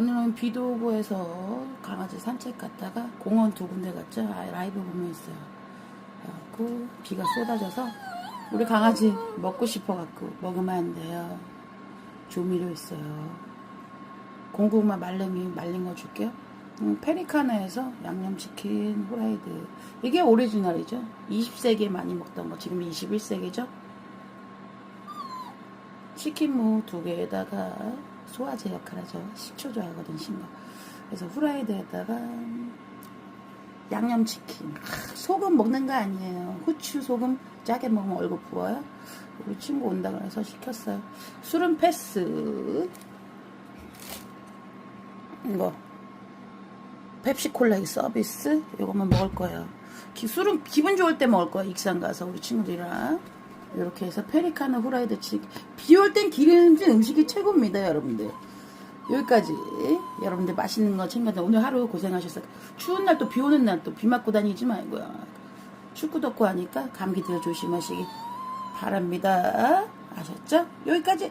오늘은 비도 오고 해서 강아지 산책 갔다가 공원 두 군데 갔죠. 아, 라이브 보면 있어요. 그래갖고 비가 쏟아져서 우리 강아지 먹고 싶어갖고 먹으면 안 돼요. 조미료 있어요. 공구마 말랭이 말린 거 줄게요. 음, 페리카나에서 양념치킨 후라이드. 이게 오리지널이죠. 20세기에 많이 먹던 거. 지금 21세기죠. 치킨 무 두 개에다가 소화제 역할하죠. 식초 좋아하거든, 신거. 그래서 후라이드에다가 양념치킨. 아, 소금 먹는 거 아니에요. 후추, 소금 짜게 먹으면 얼굴 부어요. 우리 친구 온다 그래서 시켰어요. 술은 패스. 이거. 펩시콜라 서비스. 이거만 먹을 거예요. 기- 술은 기분 좋을 때 먹을 거야. 익산 가서 우리 친구들이랑. 이렇게 해서 페리카나 후라이드 치. 비올 땐 기름진 음식이 최고입니다, 여러분들. 여기까지 여러분들 맛있는 거 챙겨서 오늘 하루 고생하셨어요. 추운 날 또 비 오는 날 또 비 맞고 다니지 말고요. 춥고 덥고 하니까 감기들 조심하시기 바랍니다. 아셨죠? 여기까지.